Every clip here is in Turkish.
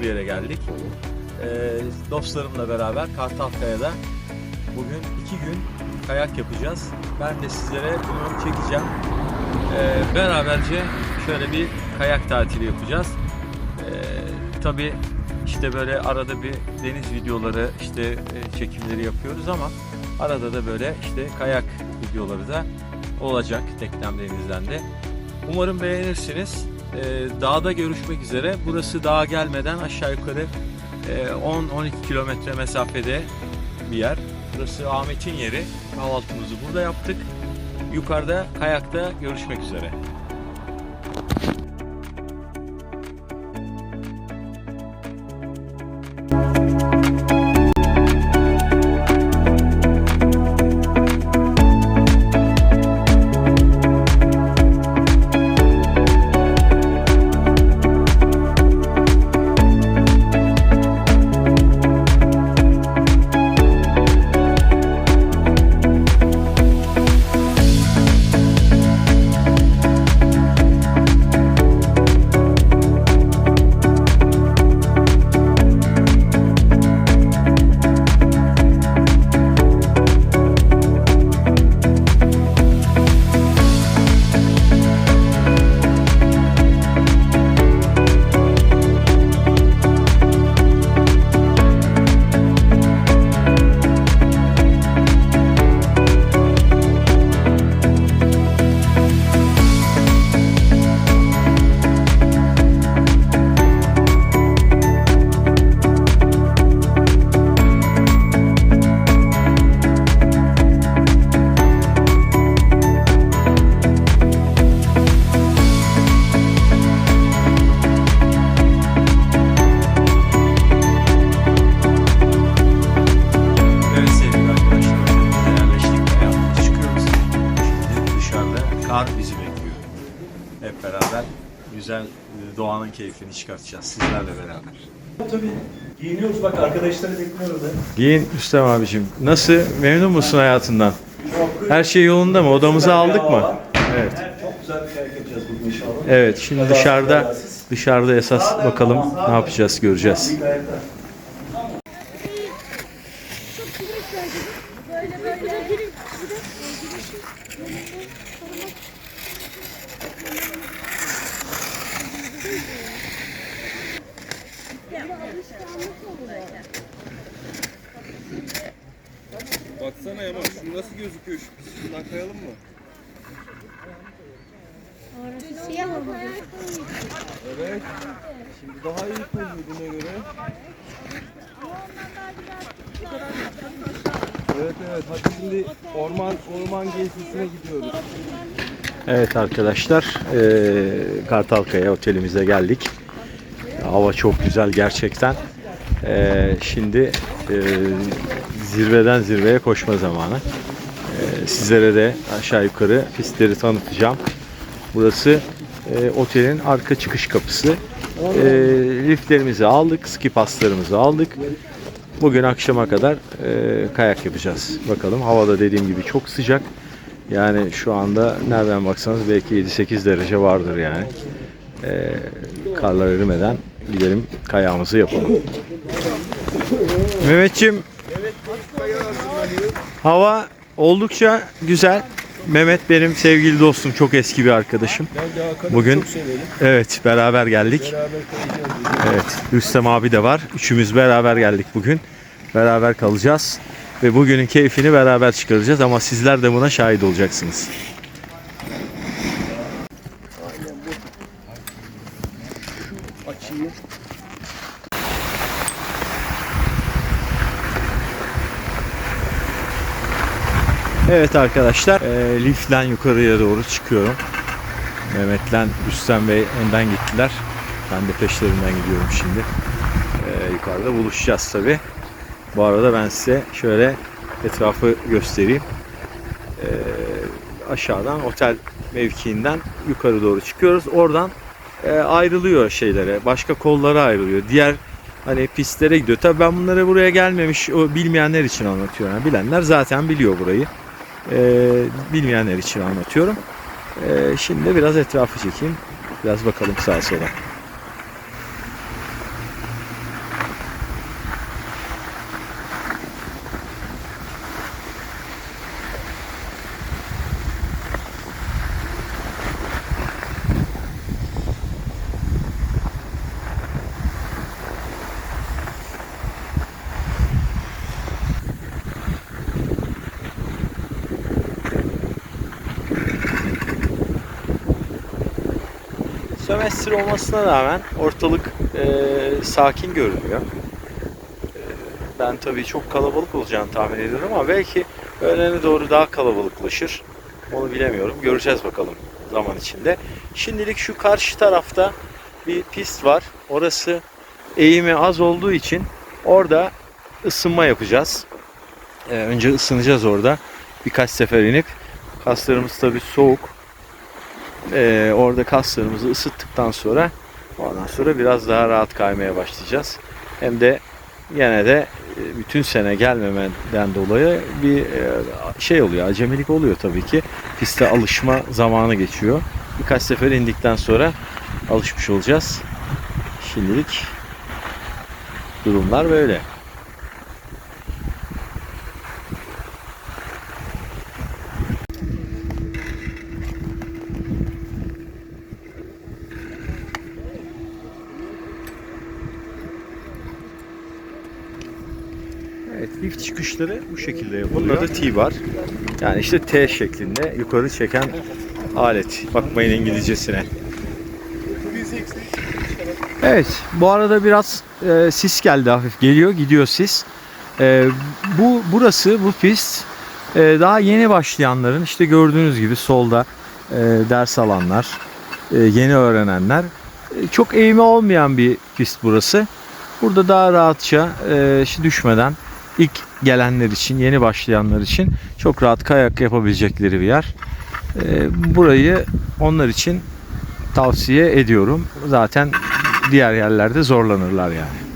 bir yere geldik. Ee, dostlarımla beraber Kartalkaya'da bugün iki gün kayak yapacağız. Ben de sizlere bunu çekeceğim. Ee, beraberce şöyle bir kayak tatili yapacağız. Ee, tabii işte böyle arada bir deniz videoları işte e, çekimleri yapıyoruz ama arada da böyle işte kayak videoları da olacak teknem denizden de. Umarım beğenirsiniz. Ee, dağda görüşmek üzere. Burası dağa gelmeden aşağı yukarı e, 10-12 kilometre mesafede bir yer. Burası Ahmet'in yeri. Kahvaltımızı burada yaptık. Yukarıda kayakta görüşmek üzere. Doğanın keyfini çıkartacağız sizlerle beraber. Tabii. Giyiniyoruz bak arkadaşları bekliyoruz. Giyin Üstem abicim. Nasıl? Memnun musun hayatından? Her şey yolunda mı? Odamızı aldık mı? Evet. Çok güzel bir kayak yapacağız bugün inşallah. Evet. Şimdi dışarıda dışarıda esas bakalım ne yapacağız göreceğiz. Böyle böyle. Baksana Yaman şu nasıl gözüküyor şu pis şundan kayalım mı? Siyah mı? Evet. Şimdi daha iyi koyuyor buna göre. Evet evet hadi şimdi orman orman gezisine gidiyoruz. Evet arkadaşlar, eee Kartalkaya otelimize geldik. Hava çok güzel gerçekten. Eee, şimdi eee, zirveden zirveye koşma zamanı. Eee, sizlere de aşağı yukarı pistleri tanıtacağım. Burası eee, otelin arka çıkış kapısı. Eee, liftlerimizi aldık, ski paslarımızı aldık. Bugün akşama kadar eee, kayak yapacağız. Bakalım havada dediğim gibi çok sıcak. Yani şu anda nereden baksanız belki 7-8 derece vardır yani. Ee, karlar erimeden gidelim kayağımızı yapalım. Mehmetçim hava oldukça güzel. Mehmet benim sevgili dostum, çok eski bir arkadaşım. Bugün evet beraber geldik. Evet, Rüstem abi de var. Üçümüz beraber geldik bugün. Beraber kalacağız. Ve bugünün keyfini beraber çıkaracağız ama sizler de buna şahit olacaksınız. Evet arkadaşlar, e, liften yukarıya doğru çıkıyorum. Mehmet'le Rüstem Bey önden gittiler. Ben de peşlerinden gidiyorum şimdi. E, yukarıda buluşacağız tabi. Bu arada ben size şöyle etrafı göstereyim. E, aşağıdan otel mevkiinden yukarı doğru çıkıyoruz. Oradan e, ayrılıyor şeylere. Başka kollara ayrılıyor. Diğer hani pistlere gidiyor. Tabii ben bunları buraya gelmemiş o bilmeyenler için anlatıyorum. Yani bilenler zaten biliyor burayı. E, bilmeyenler için anlatıyorum. E, şimdi biraz etrafı çekeyim. Biraz bakalım sağa sola. Olmasına rağmen ortalık e, sakin görünüyor. E, ben tabii çok kalabalık olacağını tahmin ediyorum ama belki öğlene doğru daha kalabalıklaşır. Onu bilemiyorum. Göreceğiz bakalım zaman içinde. Şimdilik şu karşı tarafta bir pist var. Orası eğimi az olduğu için orada ısınma yapacağız. Ee, önce ısınacağız orada. Birkaç sefer inip kaslarımız tabii soğuk. Ee, orada kaslarımızı ısıttıktan sonra ondan sonra biraz daha rahat kaymaya başlayacağız. Hem de yine de e, bütün sene gelmemeden dolayı bir e, şey oluyor, acemilik oluyor tabii ki. Piste alışma zamanı geçiyor. Birkaç sefer indikten sonra alışmış olacağız. Şimdilik durumlar böyle. Evet, lift çıkışları bu şekilde yapılıyor. Bunun adı T-bar. Yani işte T şeklinde yukarı çeken alet. Bakmayın İngilizcesine. Evet, bu arada biraz e, sis geldi hafif. Geliyor, gidiyor sis. E, bu burası, bu pist e, daha yeni başlayanların işte gördüğünüz gibi solda e, ders alanlar, e, yeni öğrenenler. E, çok eğimi olmayan bir pist burası. Burada daha rahatça e, düşmeden ilk gelenler için, yeni başlayanlar için çok rahat kayak yapabilecekleri bir yer. E, burayı onlar için tavsiye ediyorum. Zaten diğer yerlerde zorlanırlar yani.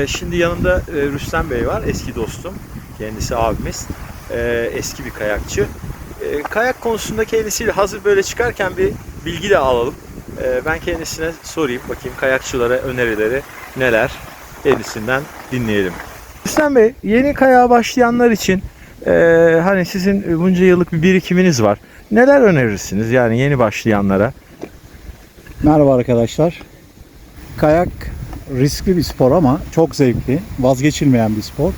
Ee, şimdi yanımda e, Rüstem Bey var, eski dostum. Kendisi abimiz. Ee, eski bir kayakçı. Ee, kayak konusunda kendisiyle hazır böyle çıkarken bir bilgi de alalım. Ee, ben kendisine sorayım bakayım kayakçılara önerileri neler kendisinden dinleyelim. Rüstem Bey yeni kayağa başlayanlar için e, hani sizin bunca yıllık bir birikiminiz var. Neler önerirsiniz yani yeni başlayanlara? Merhaba arkadaşlar. Kayak riskli bir spor ama çok zevkli, vazgeçilmeyen bir spor.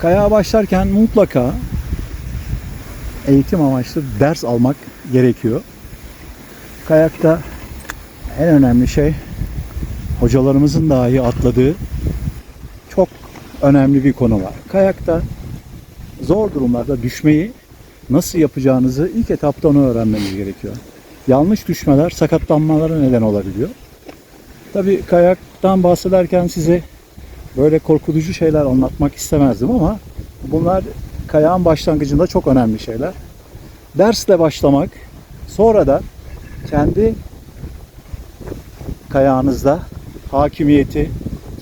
Kayağa başlarken mutlaka eğitim amaçlı ders almak gerekiyor. Kayakta en önemli şey hocalarımızın dahi atladığı çok önemli bir konu var. Kayakta zor durumlarda düşmeyi nasıl yapacağınızı ilk etapta onu öğrenmeniz gerekiyor. Yanlış düşmeler sakatlanmalara neden olabiliyor. Tabii kayaktan bahsederken size böyle korkutucu şeyler anlatmak istemezdim ama bunlar kayağın başlangıcında çok önemli şeyler. Dersle başlamak, sonra da kendi kayağınızda hakimiyeti,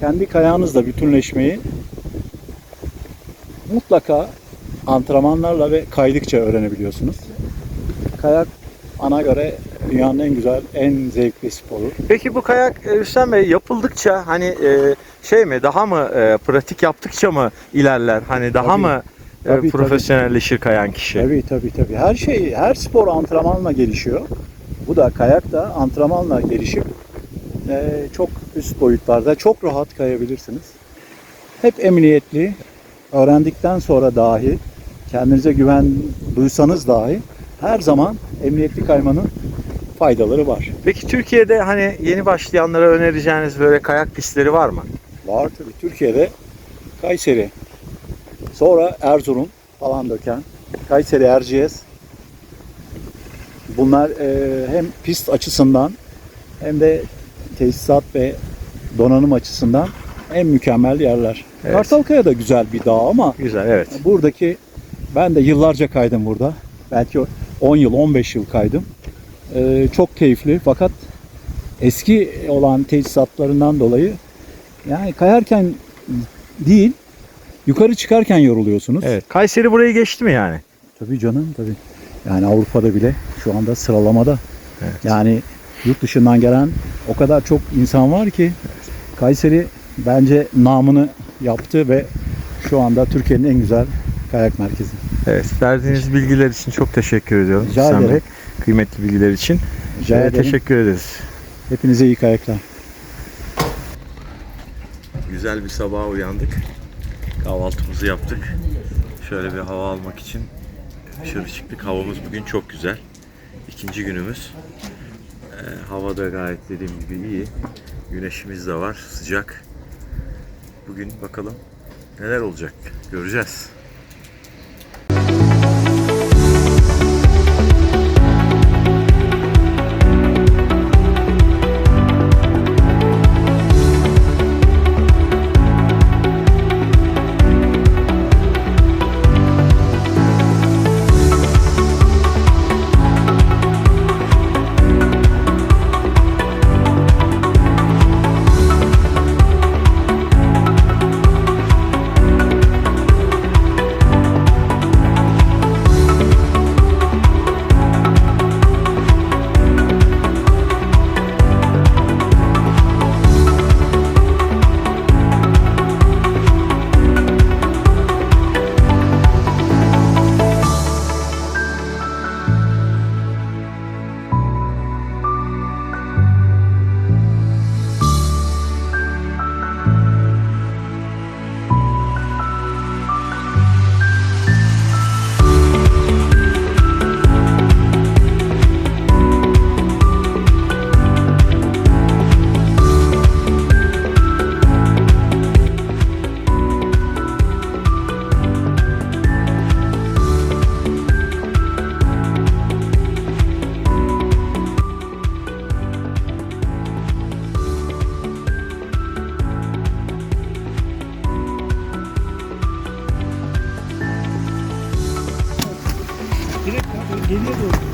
kendi kayağınızla bütünleşmeyi mutlaka antrenmanlarla ve kaydıkça öğrenebiliyorsunuz. Kayak ana göre dünyanın en güzel, en zevkli sporu. Peki bu kayak e, Rüstem Bey yapıldıkça hani e, şey mi daha mı e, pratik yaptıkça mı ilerler? Hani daha Tabii. mı e, Tabii, tabii. profesyonelleşir kayan kişi? Tabii tabii tabii. Her şey, her spor antrenmanla gelişiyor. Bu da kayak da antrenmanla gelişip e, çok üst boyutlarda çok rahat kayabilirsiniz. hep emniyetli. Öğrendikten sonra dahi kendinize güven duysanız dahi her zaman emniyetli kaymanın faydaları var. Peki Türkiye'de hani yeni başlayanlara önereceğiniz böyle kayak pistleri var mı? Var tabii. Türkiye'de Kayseri, sonra Erzurum falan döken, Kayseri Erciyes. Bunlar e, hem pist açısından hem de tesisat ve donanım açısından en mükemmel yerler. Evet. Kartalkaya da güzel bir dağ ama Güzel evet. buradaki ben de yıllarca kaydım burada. Belki 10 yıl, 15 yıl kaydım. E, çok keyifli fakat eski olan tesisatlarından dolayı yani kayarken değil yukarı çıkarken yoruluyorsunuz. Evet. Kayseri burayı geçti mi yani? Tabii canım tabii. Yani Avrupa'da bile şu anda sıralamada. Evet. Yani yurt dışından gelen o kadar çok insan var ki Kayseri bence namını yaptı ve şu anda Türkiye'nin en güzel kayak merkezi. Evet. Verdiğiniz bilgiler için çok teşekkür ediyorum. Rica ederim. Kıymetli bilgiler için. Rica Ee, ederim. teşekkür ederiz. Hepinize iyi kayaklar. Güzel bir sabaha uyandık. Kahvaltımızı yaptık. Şöyle bir hava almak için dışarı çıktık. Havamız bugün çok güzel. İkinci günümüz. Ee, hava da gayet dediğim gibi iyi. Güneşimiz de var. Sıcak. Bugün bakalım neler olacak. Göreceğiz.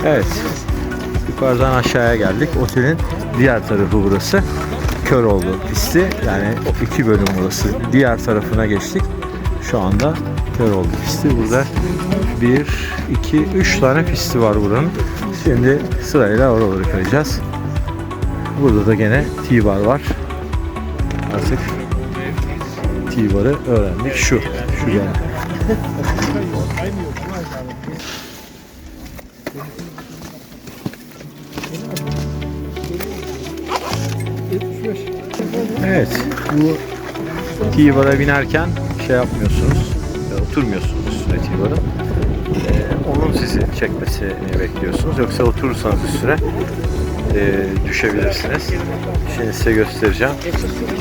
Evet. Yukarıdan aşağıya geldik. Otelin diğer tarafı burası. Köroğlu pisti. Yani iki bölüm burası. Diğer tarafına geçtik. Şu anda Köroğlu pisti. Burada bir, iki, üç tane pisti var buranın. Şimdi sırayla oraları kayacağız. Burada da gene T-bar var. Artık T-bar'ı öğrendik. Şu. Şu gene. Evet. Bu T-bar'a binerken şey yapmıyorsunuz. Oturmuyorsunuz üstüne T-bar'ın. Ee, onun sizi çekmesini bekliyorsunuz. Yoksa oturursanız üstüne e, düşebilirsiniz. Şimdi size göstereceğim.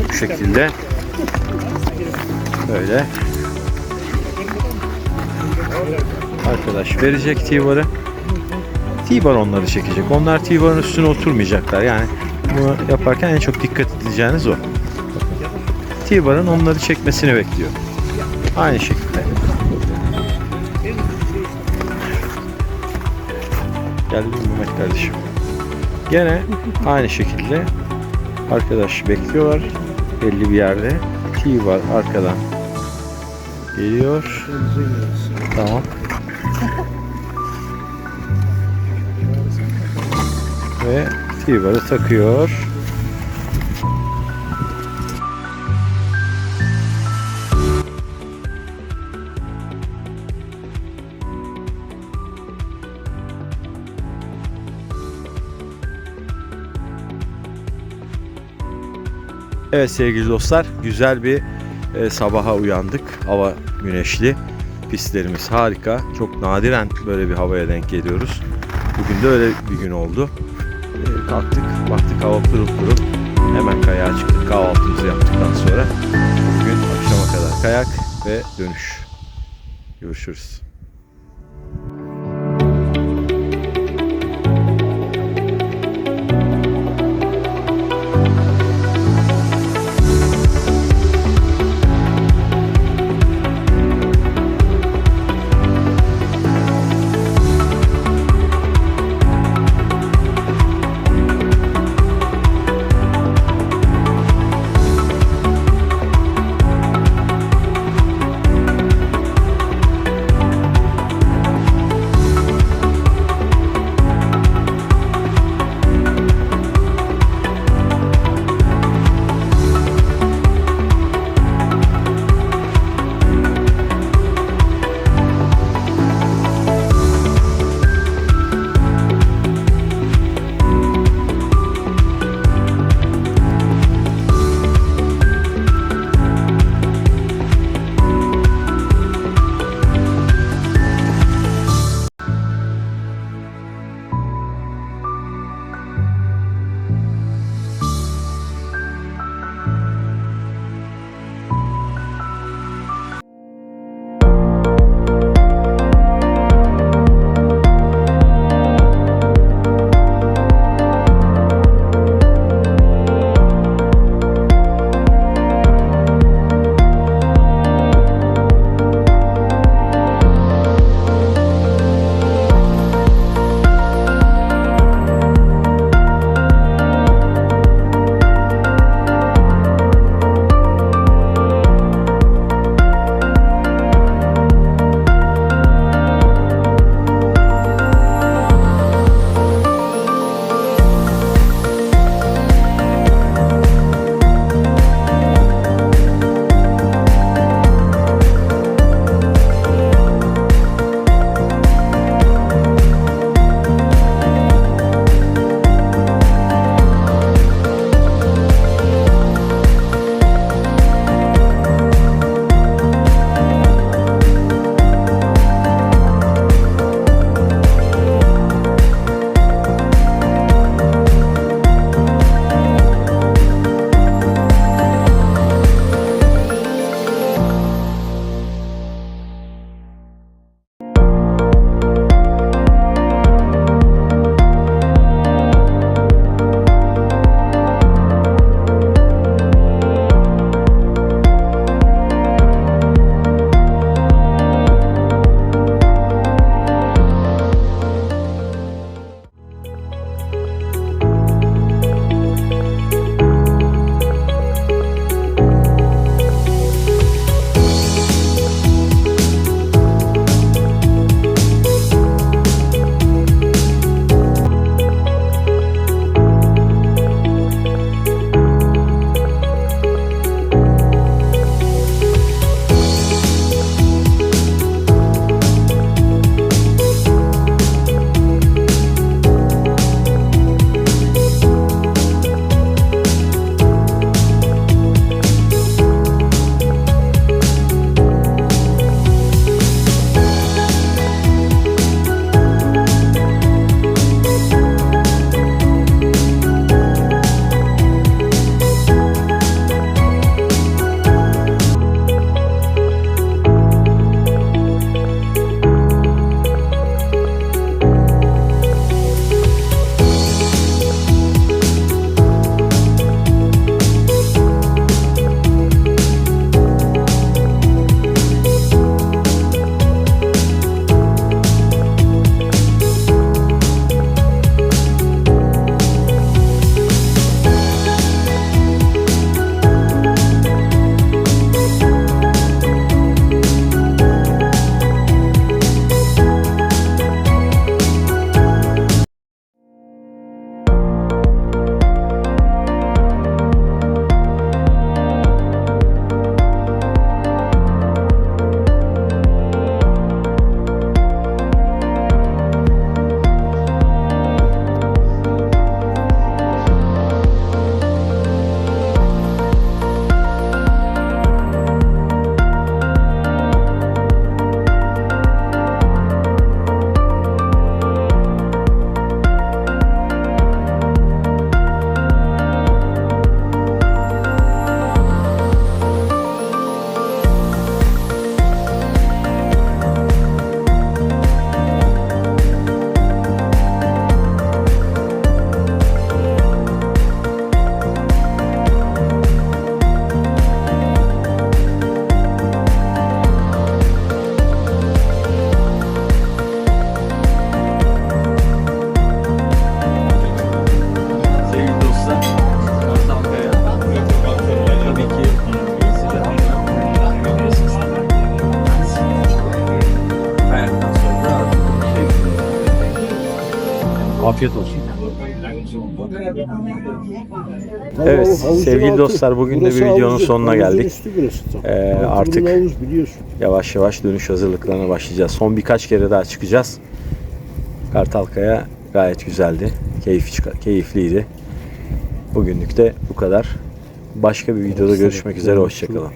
Bu şekilde. Böyle. Arkadaş verecek T-bar'ı. T-bar onları çekecek. Onlar T-bar'ın üstüne oturmayacaklar. Yani bunu yaparken en çok dikkat edeceğiniz o. T-bar'ın onları çekmesini bekliyor. Aynı şekilde. Geldin mi Mehmet kardeşim? Gene aynı şekilde arkadaş bekliyorlar. Belli bir yerde. T-bar arkadan geliyor. Tamam. Ve T-bar'ı takıyor. Evet sevgili dostlar, güzel bir e, sabaha uyandık. Hava güneşli. Pistlerimiz harika. Çok nadiren böyle bir havaya denk geliyoruz. Bugün de öyle bir gün oldu. E, kalktık, baktık hava pırıl pırıl. Hemen kayağa çıktık kahvaltımızı yaptıktan sonra. Bugün akşama kadar kayak ve dönüş. Görüşürüz. Afiyet olsun. Evet sevgili dostlar bugün de bir videonun sonuna geldik. Ee, artık yavaş yavaş dönüş hazırlıklarına başlayacağız. Son birkaç kere daha çıkacağız. Kartalkaya gayet güzeldi. Keyif, keyifliydi. Bugünlük de bu kadar. Başka bir videoda görüşmek üzere. Hoşçakalın.